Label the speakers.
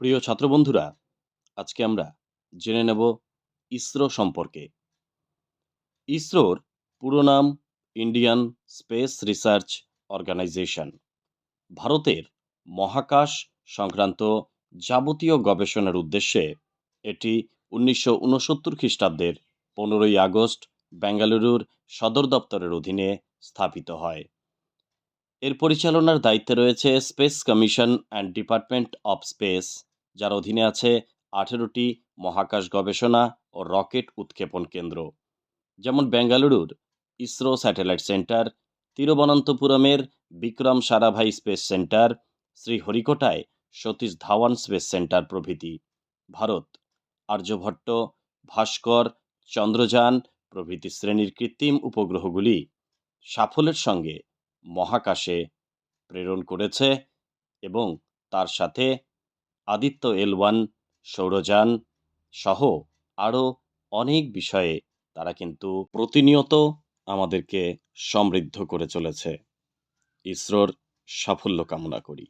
Speaker 1: প্রিয় ছাত্রবন্ধুরা, আজকে আমরা জেনে নেব ইসরো সম্পর্কে। ইসরোর পুরো নাম ইন্ডিয়ান স্পেস রিসার্চ অর্গানাইজেশন। ভারতের মহাকাশ সংক্রান্ত যাবতীয় গবেষণার উদ্দেশ্যে এটি উনিশশো উনসত্তর খ্রিস্টাব্দের পনেরোই আগস্ট বেঙ্গালুরুর সদর দপ্তরের অধীনে স্থাপিত হয়। এর পরিচালনার দায়িত্বে রয়েছে space commission and department of space. যার অধীনে আছে আঠেরোটি মহাকাশ গবেষণা ও রকেট উৎক্ষেপণ কেন্দ্র। যেমন বেঙ্গালুরুর ইসরো স্যাটেলাইট সেন্টার, তিরুবনন্তপুরমের বিক্রম সারাভাই স্পেস সেন্টার, শ্রীহরিকোটায় সতীশ ধাওয়ান স্পেস সেন্টার প্রভৃতি। ভারত, আর্যভট্ট, ভাস্কর, চন্দ্রযান প্রভৃতি শ্রেণির কৃত্রিম উপগ্রহগুলি সাফল্যের সঙ্গে মহাকাশে প্রেরণ করেছে এবং তার সাথে আদিত্য, এল ওয়ান সৌরযান সহ আরও অনেক বিষয়ে তারা কিন্তু প্রতিনিয়ত আমাদেরকে সমৃদ্ধ করে চলেছে। ইসরোর সাফল্য কামনা করি।